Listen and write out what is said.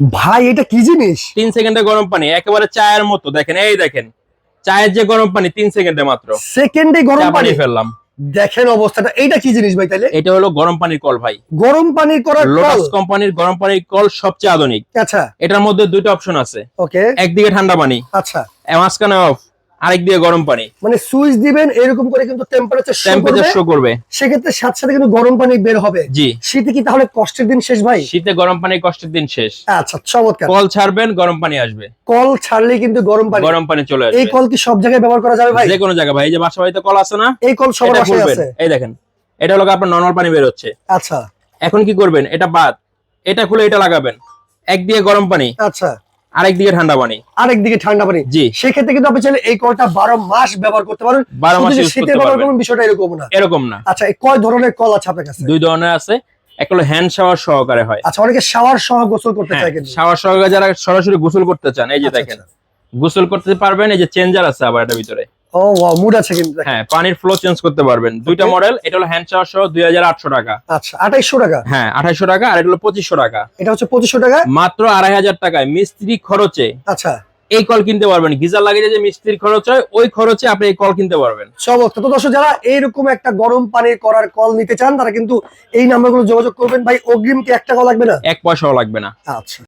ভাই এটা কি জিনিস? তিন সেকেন্ডে গরম পানি একেবারে চায়ের মতো দেখেন এই দেখেন। চায়ের যে গরম পানি তিন সেকেন্ডে মাত্র। সেকেন্ডে গরম পানি? ফেললাম। দেখেন অবস্থাটা এটা কি জিনিস ভাই তাহলে এটা হলো গরম পানির কল ভাই। গরম পানির করার কল। লোটাস কোম্পানির গরম পানির কল সবচেয়ে আধুনিক। আচ্ছা। এটার মধ্যে দুইটা অপশন আছে। ওকে একদিকে ঠান্ডা পানি আচ্ছা। মাঝখানে অফ আরেক দিকে গরম পানি। মানে সুইচ দিবেন এরকম করে কিন্তু টেম্পারেচার টেম্পারেচার শো করবে। সেক্ষেত্রে সাথে সাথে কিন্তু গরম পানি বের হবে। জি। শীতে কি তাহলে কষ্টের দিন শেষ ভাই? শীতে গরম পানি কষ্টের দিন শেষ। আচ্ছা চমৎকার। কল ছাড়বেন গরম পানি আসবে। কল ছাড়লে কিন্তু গরম পানি গরম পানি চলে আসবে। এই কল কি সব জায়গায় ব্যবহার করা যাবে ভাই? যে কোনো জায়গায় ভাই এই যে বাসা বাড়িতে কল আছে না? এই কল সবার বাসায় আছে। এই দেখেন এটা হলো আপনার নর্মাল পানি বের হচ্ছে। আচ্ছা। এখন কি করবেন? এটা বাদ। এটা খুলে এটা লাগাবেন। একদিকে গরম পানি। আচ্ছা। আরেক দিকে ঠান্ডা পানি। আরেকদিকে ঠান্ডা পানি। জি। সেক্ষেত্রে কিন্তু আপনি চাইলে এই কলটা বারো মাস ব্যবহার করতে পারেন। বারো মাস শীতের শীতে ব্যবহার করবেন বিষয়টা এরকম না। এরকম না। আচ্ছা কয় ধরনের কল আছে আপনার কাছে? দুই ধরনের আছে। এক হলো হ্যান্ড শাওয়ার সহকারে হয়। আচ্ছা অনেকে শাওয়ার সহ গোসল করতে হ্যাঁ, চায় কিন্তু। শাওয়ার সহকারে যারা সরাসরি গোসল করতে চান এই যে আচ্ছা, দেখেন। গোসল করতে পারবেন এই যে চেঞ্জার আছে আবার এটা ভিতরে। ও ওয়াও মুড আছে কিন্তু। হ্যাঁ পানির ফ্লো চেঞ্জ করতে পারবেন। দুইটা মডেল এটা হলো হ্যান্ড শাওয়ার সহ দুই টাকা। আচ্ছা আঠাইশশো টাকা? হ্যাঁ আঠাইশো টাকা আর এটা হলো পঁচিশশো টাকা। এটা হচ্ছে পঁচিশশো টাকা? মাত্র আড়াই হাজার টাকায় মিস্ত্রি খরচে। আচ্ছা। এই কল কিনতে পারবেন। গিজার লাগিয়ে যে মিস্ত্রির খরচ হয় ওই খরচে আপনি এই কল কিনতে পারবেন। চমৎকার। তো দর্শক যারা এইরকম একটা গরম পানি করার কল নিতে চান তারা কিন্তু এই নাম্বারগুলো যোগাযোগ করবেন। ভাই অগ্রিম কি এক টাকা লাগবে না? এক পয়সাও লাগবে না। আচ্ছা।